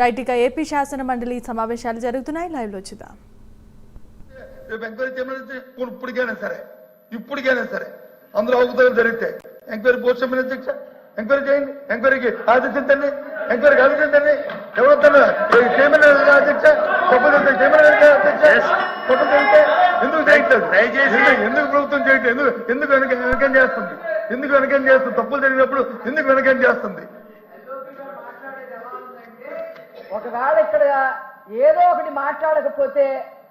Right ఇక AP శాసన మండలి సమావేశాలు జరుగుతున్నాయి. లైవ్లో చూద్దాం ఎంక్వైరీ చేయమని ఇప్పటికైనా సరే. ఇప్పటికైనా సరే. అందులో అవకతవకలు జరిగితే. ఎంక్వైరీ పోస్ట్ అధ్యక్ష ఎంక్వైరీ చేయండి. ఎంక్వైరీకి ఆదేశించండి ఎంక్వైరీకి ఆదేశించండి ఎవరు చేయమని అడిగారా అధ్యక్ష తప్పు జరిగితే చేయమని అధ్యక్ష తప్పు జరిగితే ఎందుకు చేయట్లేదు? దయచేసి- ఎందుకు- ఎందుకు ప్రభుత్వం చేయట్లేదు? ఎందుకు ఎందుకు వెనక వెనకం చేస్తుంది? ఎందుకు వెనకం చేస్తుంది? తప్పులు జరిగినప్పుడు ఎందుకు వెనకం చేస్తుంది? ఒకవేళ ఇక్కడ ఏదో ఒకటి మాట్లాడకపోతే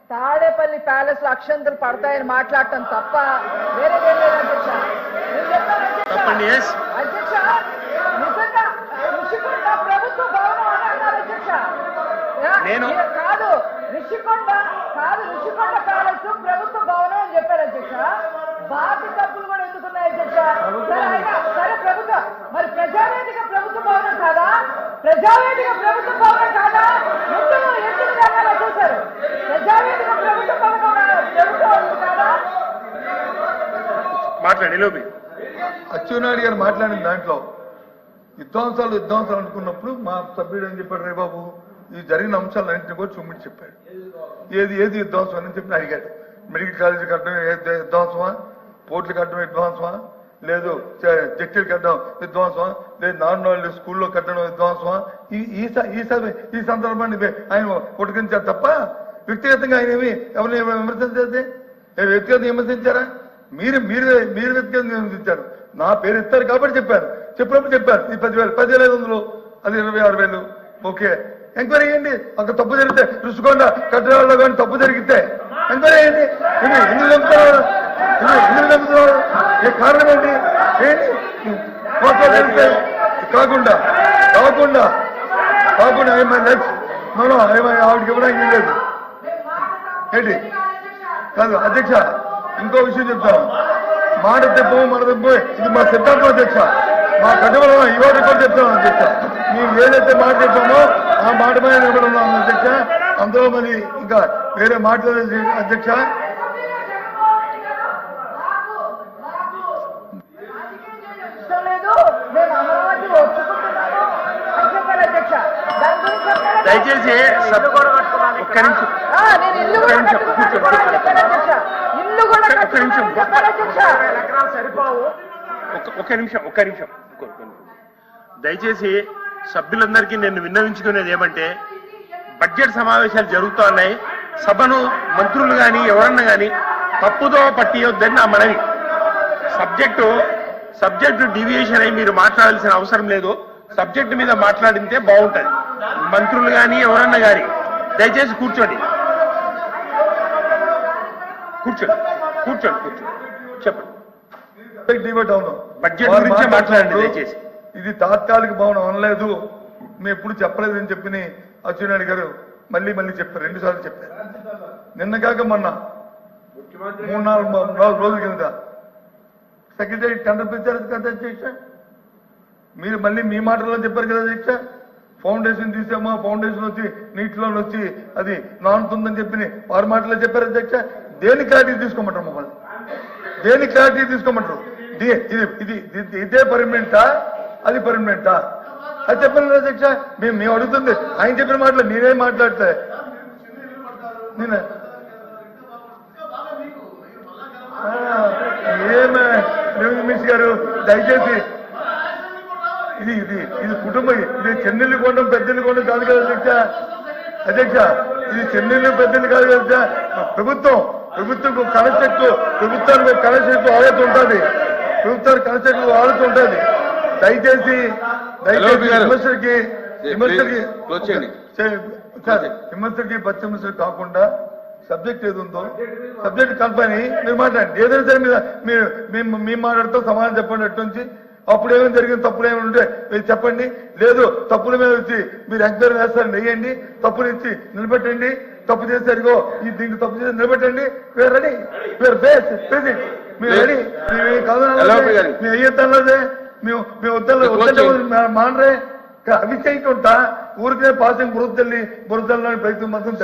తాడేపల్లి ప్యాలెస్లో అక్షంతలు పడతాయని మాట్లాడటం తప్ప వేరేదేం లేదు అధ్యక్ష. నేను అధ్యక్ష. నిజంగా ఋషికొండ ప్రభుత్వ భవనం అని అన్నారు అధ్యక్ష. కాదు ఋషికొండ కాదు ఋషికొండ ప్యాలెస్ ప్రభుత్వ భవనం అని చెప్పారు అధ్యక్ష. బాకి డబ్బులు కూడా ఎందుకున్నాయి అధ్యక్ష సరే అయినా సరే ప్రభుత్వ మరి ప్రజావేదిక ప్రభుత్వ భవనం కాదా ప్రజావేదిక ప్రభుత్వ భవనం కాదా? రంగాలు చేశారు? ప్రజావేదిక ప్రభుత్వ భవనం ప్రభుత్వ కాదా? మాట్లాడి లోపి. అచ్చెన్నాయుడు గారు మాట్లాడిన దాంట్లో విద్వాంసాలు విద్వాంసాలు అనుకున్నప్పుడు మా సభ్యుడు ఏం చెప్పాడు రే బాబు? ఈ జరిగిన అంశాలన్నింటినీ కూడా చూపించి చెప్పాడు. ఏది ఏది విద్వాంసం అని చెప్పి అడిగాడు. మెడికల్ కాలేజీ కట్టడం ఏది విద్వాంసమా పోర్టులు కట్టడం విద్వాంసమా లేదు జట్టీలు కట్టడం విధ్వంసం లేదు నాన్న స్కూల్లో కట్టడం విధ్వంసం. ఈ ఈ స- ఈ సందర్భాన్ని ఆయన పుట్టుకించారు తప్ప వ్యక్తిగతంగా ఆయన ఏమి ఎవరిని విమర్శించేది ఏ వ్యక్తిగతంగా విమర్శించారా? మీరు మీరు మీరు వ్యక్తిగతంగా విమర్శించారు. నా పేరు ఇస్తారు కాబట్టి చెప్పారు. చెప్పినప్పుడు చెప్పారు. ఈ పదివేలు పదివేల ఐదు వందలు అది ఇరవై ఆరు వేలు. ఓకే. ఎంక్వైరీ చేయండి. అక్కడ తప్పు జరిగితే చూసుకోండి కట్టడాల్లో కానీ తప్పు జరిగితే ఎంక్వైరీ చేయండి. ఎందుకు? ఎందుకు? ఏ కారణం ఏంటి కాకుండా కాకుండా కాకుండా ఏమైనా నెక్స్ట్ మనం ఏమైనా ఆవిడకి ఇవ్వడానికి లేదు. ఏంటి? కాదు అధ్యక్ష ఇంకో విషయం చెప్తాను. మాట తెప్పము మన తెప్పము ఇది మా సిద్ధాంతం అధ్యక్ష. మా కట్టుబడి ఇవాళ కూడా చెప్తాను అధ్యక్ష. మేము ఏదైతే మాట చెప్పామో ఆ మాట మీద నిలబడి ఉన్నాం అధ్యక్ష. అందులో మరి ఇంకా వేరే మాట్లాడేది అధ్యక్ష ఇష్టం లేదు మేము అమరావతి ఒప్పుకుంటున్నాము అని చెప్పారు అధ్యక్ష దాని గురించి చెప్పారా? దయచేసి ఒక్క నిమిషం. ఒక్క నిమిషం, ఒక్క- నిమిషం. ఒక్క నిమిషం. దయచేసి సభ్యులందరికీ నేను విన్నవించుకునేది ఏమంటే బడ్జెట్ సమావేశాలు జరుగుతూ ఉన్నాయి. సభను మంత్రులు కానీ ఎవరన్నా కానీ తప్పుదో పట్టియొద్దని నా మనవి. సబ్జెక్టు సబ్జెక్టు డివియేషన్ అయి మీరు మాట్లాడాల్సిన అవసరం లేదు. సబ్జెక్టు మీద మాట్లాడితే బాగుంటది. మంత్రులు కానీ ఎవరన్నా కానీ దయచేసి కూర్చోండి. కూర్చోండి కూర్చోండి కూర్చోండి. చెప్పండి. డిబేట్ అవును బడ్జెట్ గురించే మాట్లాడండి దయచేసి. ఇది తాత్కాలిక భవనం అనలేదు. మేము ఎప్పుడు చెప్పలేదని చెప్పి అచ్చెన్నాయుడు గారు మళ్ళీ మళ్ళీ చెప్పారు రెండు సార్లు చెప్పారు. నిన్న కాక మొన్న మూడు నాలుగు నాలుగు రోజుల కింద సెక్రటరీ టెండర్ పిలిచారు కదా అధ్యక్ష మీరు మళ్ళీ మీ మాటల్లో చెప్పారు కదా అధ్యక్ష ఫౌండేషన్ తీసామా ఫౌండేషన్ వచ్చి నీటిలో వచ్చి అది నానుతుందని చెప్పి వారి మాటలో చెప్పారు అధ్యక్ష. దేని క్లారిటీ తీసుకోమంటారు మమ్మల్ని? దేని క్లారిటీ తీసుకోమంటారు? ఇది ఇది ఇదే పర్మనెంటా? అది పర్మనెంటా? అది చెప్పండి అధ్యక్ష. మేము మేము అడుగుతుంది. ఆయన చెప్పిన మాటలు నేనే మాట్లాడతా. నేను. ఆ, ఏమే? మిస్ గారు దయచేసి ఇది ఇది ఇది కుటుంబం ఇది చెన్నెల్లి కొండం పెద్దల్లి కొండం కాదు కదా అధ్యక్ష? అధ్యక్ష ఇది చెన్నెల్లి పెద్దల్లి కాదు కదా. ప్రభుత్వం ప్రభుత్వం కనెక్ట్ ప్రభుత్వానికి కనెక్ట్ ఆలోచన ఉంటుంది. ప్రభుత్వానికి కనెక్ట్ ఆలోచన ఉంటుంది. దయచేసి దయచేసి. విమర్శలకి విమర్శలకి విమర్శలకి కాకుండా సబ్జెక్ట్ ఏది ఉందో సబ్జెక్ట్ కల్పని మీరు మాట్లాడండి. ఏదైనా సరే మీరు మీరు మేము మేము మాట్లాడుతూ సమాధానం చెప్పండి అటు నుంచి. అప్పుడు ఏమైనా జరిగింది తప్పులు ఏమైనా ఉంటే మీరు చెప్పండి. లేదు తప్పుల మీద వచ్చి మీరు ఎంక్వైరీ వేస్తారు వేయండి తప్పులు ఇచ్చి నిలబెట్టండి తప్పు చేశారుగో ఈ దీనికి తప్పు చేసి నిలబెట్టండి. We're ready we're base basic మీరు రెడీ మేము కాదు ఎల్ఓపి గారు. మేము వేయొద్దన్నదే మేము వద్దలే మానరే. అవి చేయకుండా ఊరికే పాసింగ్ బురదల్లి బురదల్లని ప్రయత్నం మాత్రం